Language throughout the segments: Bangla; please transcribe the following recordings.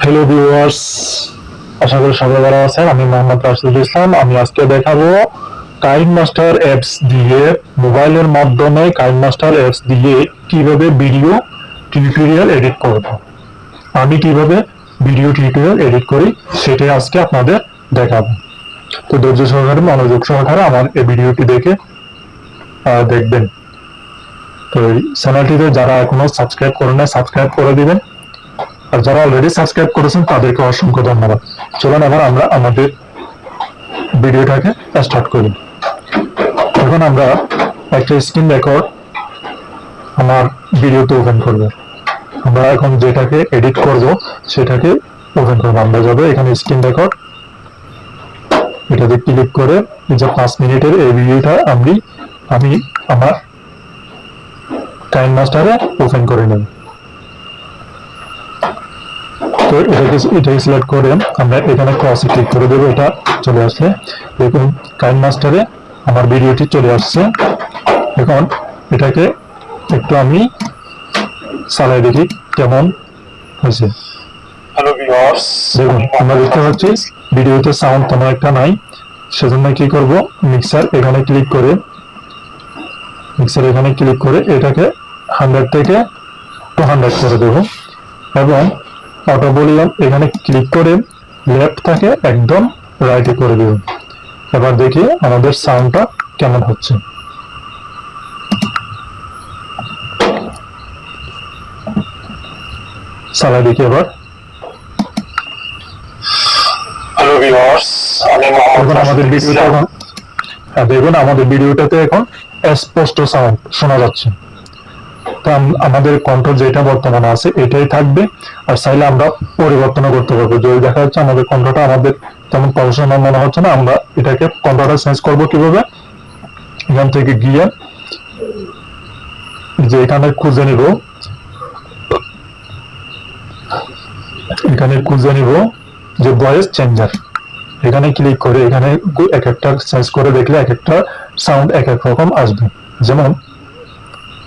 হ্যালো ভিউয়ার্স আশা করি সবাই ভালো আছেন। আমি মোহাম্মদ রাশিদুল ইসলাম। আমি আজকে দেখাবো কাইন মাস্টার অ্যাপস দিয়ে মোবাইলের মাধ্যমে কাইন মাস্টার অ্যাপস দিয়ে কীভাবে ভিডিও টিউটোরিয়াল এডিট করব। আমি কীভাবে ভিডিও টিউটোরিয়াল এডিট করি, সেটাই আজকে আপনাদের দেখাবো। তো ধৈর্য সহকারে, মনোযোগ সহকারে আমার এই ভিডিওটি দেখে দেখবেন। তো চ্যানেলটিতে যারা এখনও সাবস্ক্রাইব করেন না সাবস্ক্রাইব করে দিবেন। আর যারা অলরেডি সাবস্ক্রাইব করেছেন, তাদেরকে অসংখ্য ধন্যবাদ। চলুন এবার আমরা আমাদের ভিডিওটাকে স্টার্ট করি। এখন আমরা একটা স্ক্রিন রেকর্ড আমার ভিডিওতে ওপেন করব। আমরা এখন যেটাকে এডিট করব, সেটাকে ওপেন করব। আমরা যাব এখানে স্ক্রিন রেকর্ড এটাতে ক্লিক করে যে পাঁচ মিনিটের এই ভিডিওটা আমি আমি আমার টাইম মাস্টারে ওপেন করে নেব। তো এটাকে এটাকে সিলেক্ট করে আমরা এখানে ক্রসে ক্লিক করে দেবো এটা চলে আসছে। দেখুন কাইন মাস্টারে আমার ভিডিওটি চলে আসছে। এখন এটাকে একটু আমি চালাই দেখি কেমন হয়েছে। দেখুন আমরা দেখতে পাচ্ছি ভিডিওতে সাউন্ড তেমন একটা নাই। সেজন্য কি করব? মিক্সার এখানে ক্লিক করে মিক্সার এখানে ক্লিক করে এটাকে হান্ড্রেড থেকে টু হান্ড্রেড করে দেবো। এবং অটো ভলিউম এখানে ক্লিক করে লেফট থেকে একদম রাইটে করে দেব এবার দেখি আমাদের সাউন্ডটা কেমন হচ্ছে। চালাই দেখি এবার। এখন আমাদের রাশিদুল ভিডিওটা এখন হ্যাঁ, দেখুন আমাদের ভিডিওটাতে এখন স্পষ্ট সাউন্ড শোনা যাচ্ছে। তো আম- আমাদের কন্ট্রোল যেটা বর্তমানে আছে, এটাই থাকবে। আর চাইলে আমরা পরিবর্তনও করতে পারব। যদি দেখা যাচ্ছে আমাদের কন্ট্রোলটা আমাদের তেমন প্রফেশনাল মনে হচ্ছে না, আমরা এটাকে কন্ট্রোলটা চেঞ্জ করব কীভাবে? এখান থেকে গিয়ে যে এখানে খুঁজে নিব। এখানে খুঁজে নিব যে ভয়েস চেঞ্জার এখানে ক্লিক করে এখানে এক একটা সার্চ করে দেখলে এক একটা সাউন্ড এক এক রকম আসবে। যেমন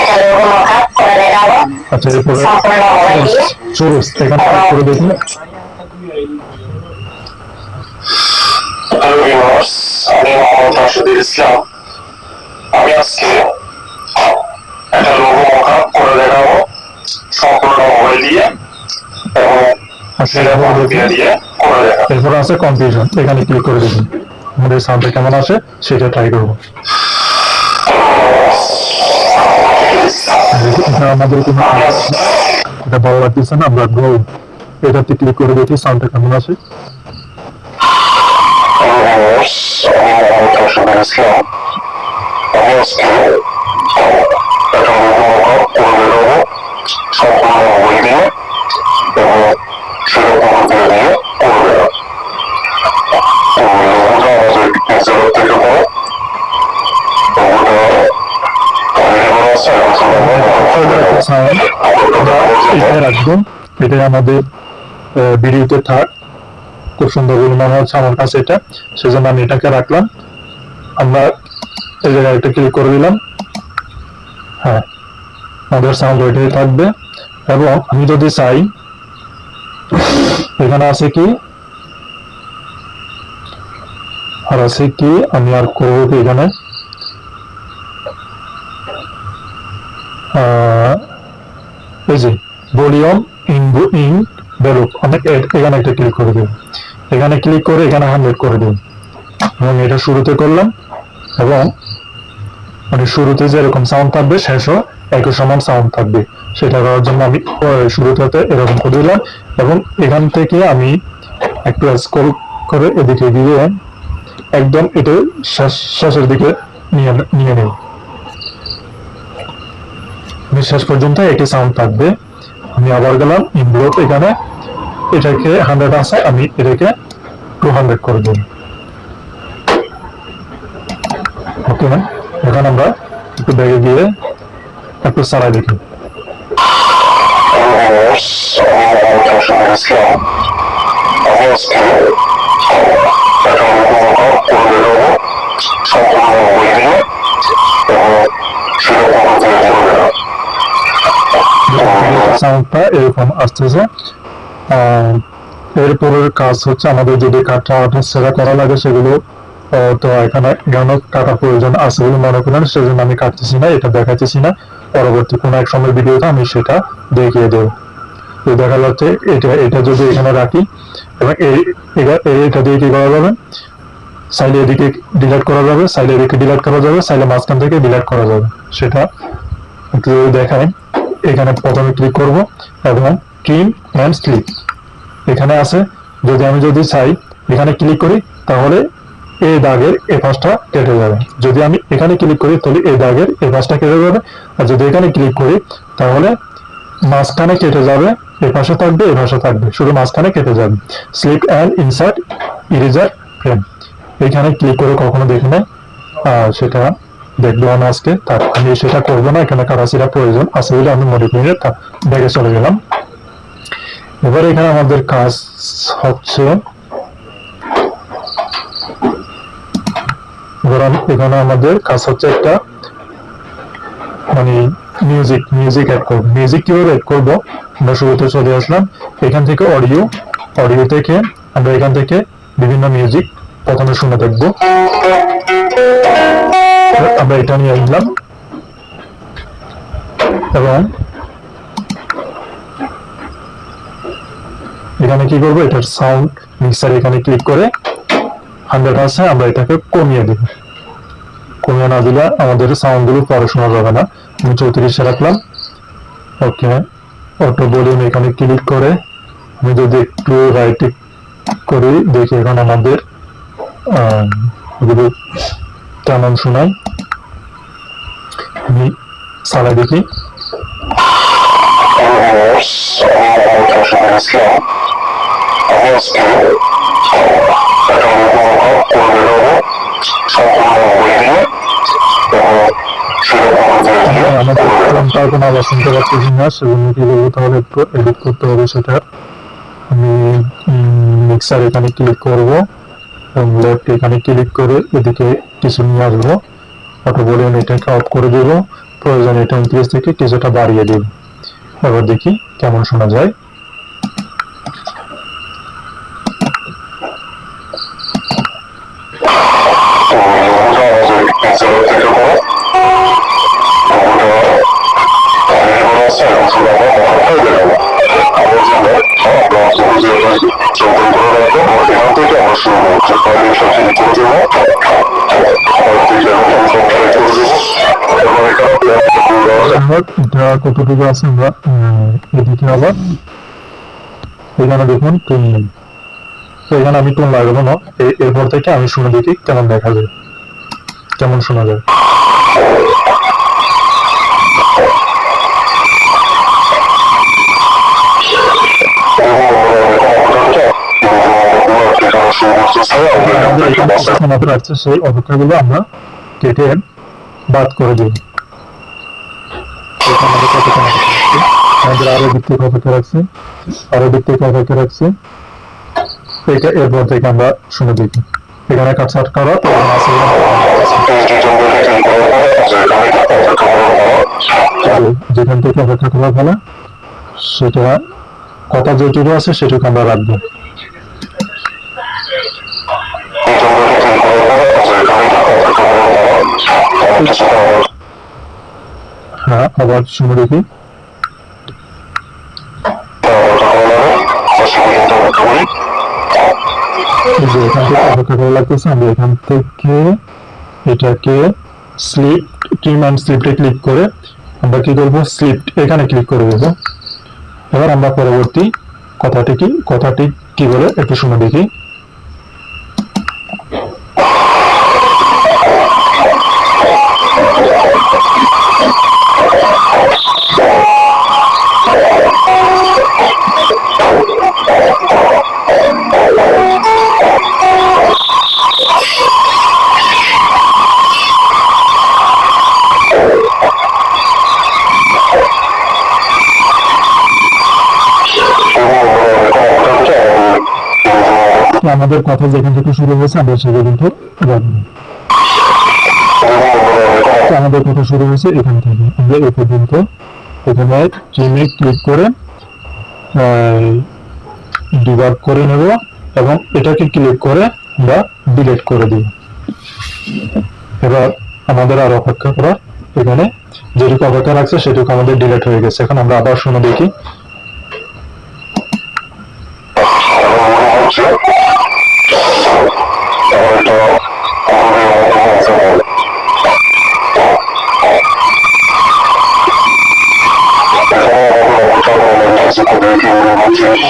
একটা লোগো মকআপ করে দেখাবো আচ্ছা এরপরে সম্পূর্ণ মোবাইল দিয়ে শুরু এখানে ক্লিক করে দেখুন। হ্যালো ভিউয়ার্স আমি মোহাম্মদ রাশিদুল ইসলাম। আমি আজকে একটা লোগো মকআপ করে দেখাবো সম্পূর্ণ মোবাইল দিয়ে এবং আচ্ছা সেটা দিয়ে করে দেখাবো। এরপর আছে কনফিউশন এখানে ক্লিক করে দেখুন। আমাদের সাউন্ডটা কেমন আসে সেটা ট্রাই করব এটা আমাদের কোনো এটা ভালো লাগতেছে না, আমরা গ্রো এটাতে ক্লিক করে দেখি সাউন্ডটা কেমন আছে হ্যালো ভিউয়ার্স আমি মোহাম্মদ রাশিদুল ইসলাম আমি আজকে একটা লোগো মকআপ করে দেখাবো সম্পূর্ণ মোবাইল দিয়ে এবং সেটা প্রক্রিয়া দিয়ে করে দেখাবো তো লোগোটা আমাদের নিজের থেকে বড় লোগোটা বাইরে বড় আছে এবং সেটা আমরা সাউন্ড আমরা এটাই রাখব এটাই আমাদের ভিডিওতে থাক। খুব সুন্দর বলে মনে হচ্ছে আমার কাছে এটা। সেজন্য আমি এটাকে রাখলাম। আমরা এই জায়গায় একটা ক্লিক করে দিলাম। হ্যাঁ আমাদের সাউন্ড ওইটাই থাকবে। এবং আমি যদি চাই, এখানে আছে কি? আর আছে কি? আমি আর করব কি এখানে? এই যে ভলিউম ইন ইন ভ্যালু অনেক এখানে একটা ক্লিক করে দিন। এখানে ক্লিক করে এখানে হান্ড্রেড করে দিন। এবং এটা শুরুতে করলাম এবং মানে শুরুতে যেরকম সাউন্ড থাকবে শেষও একই সমান সাউন্ড থাকবে। সেটা করার জন্য আমি শুরুতে এরকম করে দিলাম এবং এখান থেকে আমি একটু স্ক্রল করে এদিকে গিয়ে একদম এটা শেষ শেষের দিকে নিয়ে নিয়ে নেব। শেষ পর্যন্ত একই সাউন্ড থাকবে। আমি আবার গেলাম ইনব্লক এখানে। এটাকে হান্ড্রেড আছে, আমি এটাকে টু হান্ড্রেড করে দেব। ওকে এখন আমরা একটু ব্যাগে গিয়ে একটু সারাই দেখি। সাউন্ডটা এরকম আসতেছে। এরপরের কাজ হচ্ছে আমাদের যদি কাঠটা সেরা করা লাগে সেগুলো তো এখানে কেন কাটা প্রয়োজন আছে বলে মনে করেন, সেজন্য আমি কাটতেছি না, এটা দেখাতেছি না। পরবর্তী কোনো এক সময় ভিডিওতে আমি সেটা দেখিয়ে দেবো। তো দেখা যাচ্ছে এটা এটা যদি এখানে রাখি, এবং এটা- দিয়ে কি করা যাবে? সাইলে এদিকে ডিলিট করা যাবে সাইলে এদিকে ডিলিট করা যাবে সাইলে মাঝখান থেকে ডিলিট করা যাবে। সেটা একটু দেখাই। এখানে প্রথমে ক্লিক করব এবং ট্রিম অ্যান্ড স্লিপ এখানে আছে যদি আমি যদি চাই এখানে ক্লিক করি তাহলে এই দাগের এই পাশটা কেটে যাবে। যদি আমি এখানে ক্লিক করি তাহলে এই দাগের এই পাশটা কেটে যাবে। আর যদি এখানে ক্লিক করি তাহলে মাঝখানে কেটে যাবে এই পাশে থাকবে এই পাশে থাকবে। শুধু মাঝখানে কেটে যাবে। Slip and insert eraser frame এখানে ক্লিক করে কখনো দেখি আহ, সেটা দেখব আমি আজকে তার আমি সেটা করব না, এখানে কারাসিরা প্রয়োজন আছে বলে আমি মনে করি ব্যাগে চলে গেলাম। এবার এখানে আমাদের কাজ হচ্ছে এখানে আমাদের কাজ হচ্ছে একটা মানে মিউজিক মিউজিক অ্যাড করব। মিউজিক কীভাবে অ্যাড করব? আমরা শুরুতে চলে আসলাম। এখান থেকে অডিও অডিও থেকে আমরা এখান থেকে বিভিন্ন মিউজিক প্রথমে শুনে দেখব। আমরা এটা নিয়ে আসলাম। এবং এখানে কি করব? এটার সাউন্ড মিক্সার এখানে ক্লিক করে হান্ড্রেড আছে আমরা এটাকে কমিয়ে দিব। কমিয়ে না দিলে আমাদের সাউন্ডগুলো পরে শোনা যাবে না। আমি চৌত্রিশে রাখলাম। ওকে অটো ভলিউম এখানে ক্লিক করে আমি যদি একটু রাইট করি দেখি এখন আমাদের আহ, কেমন শোনায় আমি চালাই দেখি। আমাদের আবার শুনতে পাচ্ছি না, সেজন্য কি করব তাহলে একটু এডিট করতে হবে সেটা। আমি মিক্সার এখানে ক্লিক করব। এবং লেফট এখানে ক্লিক করে এদিকে কিছু নিয়ে আসব। অটো ভলিউম এটাকে অফ করে দেবো। প্রয়োজন এটা উনত্রিশ থেকে কিছুটা বাড়িয়ে দেব। এবার দেখি কেমন শোনা যায়। এবার এটা কতটুকু আছে আমরা এদিকে আবার? এখানে দেখুন টোন এখানে আমি টোন লাগাবো না এরপর থেকে আমি শুনে দেখি কেমন দেখা যায়। কেমন শোনা যায়। সেই অপেক্ষাগুলো আমরা কেটে বাদ করে দিই এখানে আমাদের কতক্ষণ অপেক্ষা রাখছি? আমাদের আরও থেকে অপেক্ষা রাখছে। আরও থেকে অপেক্ষা রাখছে। এটা এরপর থেকে আমরা শুনে দেখি এখানে কাজ করা, তো যেখান থেকে অপেক্ষা করা ভালো, সেটা কথা যেটুকু আছে সেটুকু আমরা রাখব। হ্যাঁ আবার শুনে দেখি। এখান থেকে এটাকে স্লিপ ট্রিম অ্যান্ড স্লিপে ক্লিক করে আমরা কি করব? স্লিপ এখানে ক্লিক করে দেবো। এবার আমরা পরবর্তী কথাটি কি কথাটি কি বলে একটু শুনে দেখি। আমাদের কথা যেখান থেকে শুরু হয়েছে, আমরা সেখান থেকে রাখব আমাদের কথা শুরু হয়েছে এখান থেকে। আমরা এ পর্যন্ত এখানে ট্রিমে ক্লিক করে ডিভাইড করে নেব এবং এটাকে ক্লিক করে আমরা ডিলিট করে দিব। এবার আমাদের আর অপেক্ষা করা এখানে যেটুকু অপেক্ষা রাখছে, সেটুকু আমাদের ডিলিট হয়ে গেছে। এখন আমরা আবার শুনে দেখি এবং মনে হচ্ছে হয়তো আমাদের মতো হতে পারে এখানে আমাদের অবস্থা আমাদের কাছে করে কি মনে হচ্ছে আমাদের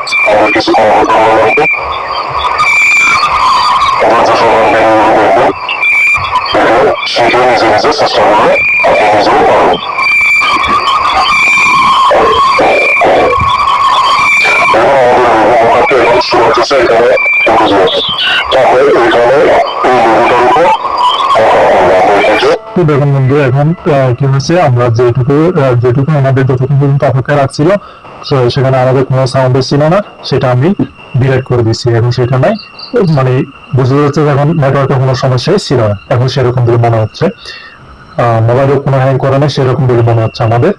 কিছু করা হতে পারে আমরা তো সবাই মেনে নেব সেটা নিজে নিজে চেষ্টা করে আপনি নিজেও পারবেন আমাদের এখন শুরু হতেছে এখানে তারপরে এখানে এই লোগোটার উপর আমরা এটাকে তো দেখুন বন্ধু এখন কি হয়েছে? আমরা যেটুকু যেটুকু আমাদের যতক্ষণ পর্যন্ত অপেক্ষা রাখছিল সেখানে আমাদের কোনো সাউন্ড ছিল না সেটা আমি ডিলেট করে দিচ্ছি এখন সেটা নাই মানে বুঝতে যাচ্ছে এখন নেটওয়ার্কের কোনো সমস্যাই ছিল না এখন সেরকম বলে মনে হচ্ছে মোবাইলে কোনো হ্যাং করে না সেরকম বলে মনে হচ্ছে আমাদের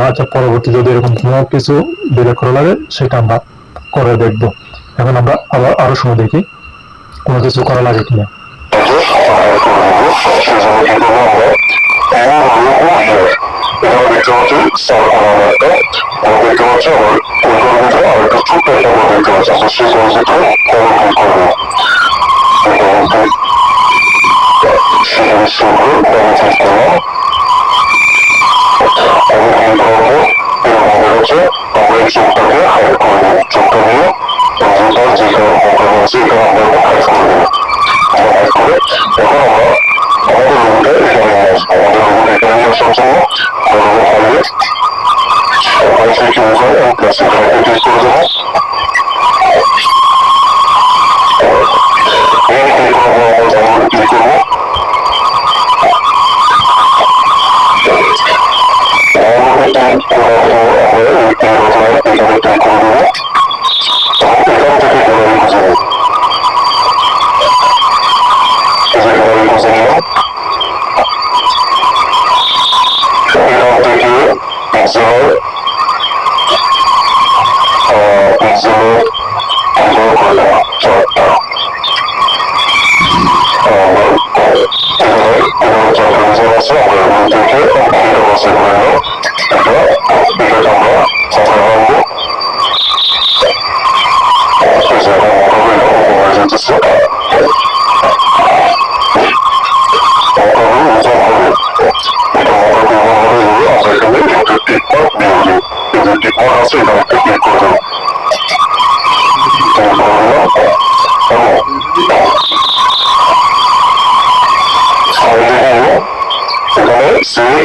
আচ্ছা পরবর্তী যদি এরকম কোনো কিছু ডিলেট করা লাগে সেটা আমরা করে দেখব এখন আমরা আবার আরও সময় দেখি কোনো কিছু করা লাগে কিনা স্যার আমার Oradekancı sağ anamaka, oradekancı ama uygulamada arka çok da yapamadekancı. Sosyal olarak da tanımlı kalıyor. Download click এখানে সেই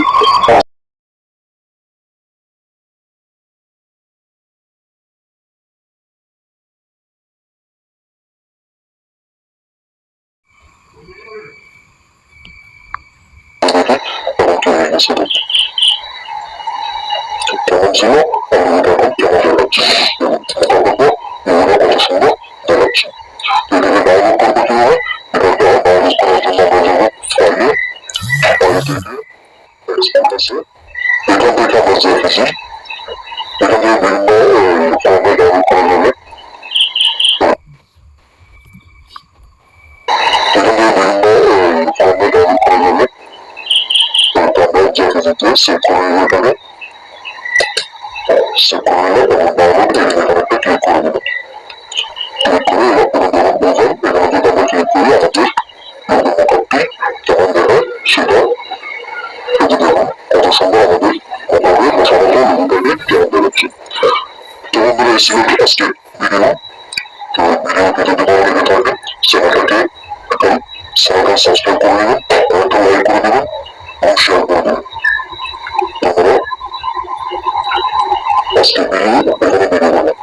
এবং চলে গেছে কেমন ছিল আমি এটা এখন কেমন দেখাচ্ছি এবং মোটামুটি এগুলো কত সুন্দর দেখাচ্ছে এটাকে ডাউনলোড করব কীভাবে এটাকে ডাউনলোড করার জন্য আমরা যাব ফাইলে ফাইল থেকে এক্সপোর্ট আছে এখান থেকে আমরা যে এসেছি এখান থেকে বিভিন্ন ফর্মে ডাউনলোড করা যাবে এখান থেকে বিভিন্ন ফর্মে ডাউনলোড করা যাবে তো বন্ধুরা এই ছিল আজকে ভিডিও তো ভিডিওটি যদি ভালো লেগে ভিডিও বানাবো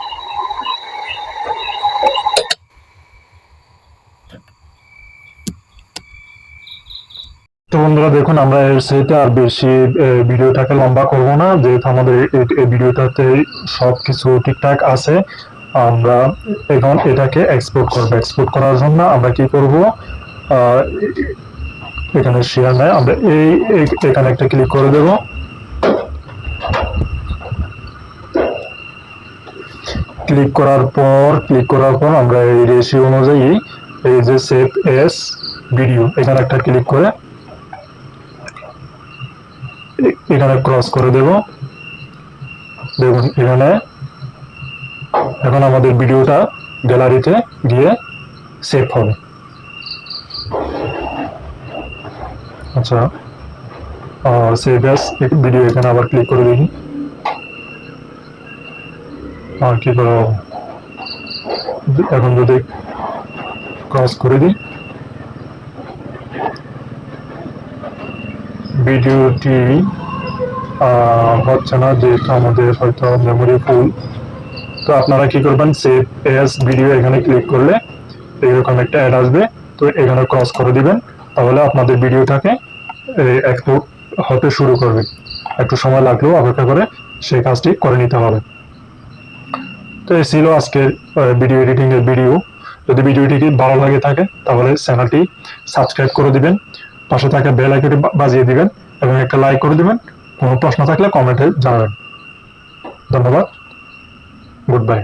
তো বন্ধুরা, দেখুন, আমরা এর সাথে আর বেশি ভিডিওটাকে লম্বা করব না। যেহেতু আমাদের এই- ভিডিওটাতে সব কিছু ঠিকঠাক আছে, আমরা এখন এটাকে এক্সপোর্ট করব। এক্সপোর্ট করার জন্য আমরা কি করব? এখানে শেয়ার নেয় আমরা এই এখানে একটা ক্লিক করে দেব। ক্লিক করার পর ক্লিক করার পর আমরা এই রেশিও অনুযায়ী এই যে সেভ এস ভিডিও এখানে একটা ক্লিক করে এখানে ক্রস করে দেব। দেখুন, এখানে। এখন আমাদের ভিডিওটা গ্যালারিতে গিয়ে সেভ হবে। আচ্ছা। সেভ এস ভিডিও এখানে আবার ক্লিক করে দেখি আর কি করা? এখন যদি ক্রস করে দিই। ভিডিওটি হচ্ছে না, যেহেতু আমাদের হয়তো মেমোরি ফুল তো আপনারা কি করবেন সেভ এস ভিডিও এখানে ক্লিক করলে এইরকম একটা অ্যাড আসবে, তো এখানে ক্রস করে দিবেন, তাহলে আপনাদের ভিডিওটাকে এক্সপোর্ট হতে শুরু করবে। একটু সময় লাগলেও অপেক্ষা করে সেই কাজটি করে নিতে হবে। তো এই ছিল আজকের ভিডিও এডিটিং এর ভিডিও যদি ভিডিওটি ভালো লাগে থাকে, তাহলে চ্যানেলটি সাবস্ক্রাইব করে দিবেন। পাশে থাকা বেল আইকনটি বাজিয়ে দিবেন এবং একটা লাইক করে দিবেন। কোনো প্রশ্ন থাকলে কমেন্টে জানাবেন। ধন্যবাদ। Good bye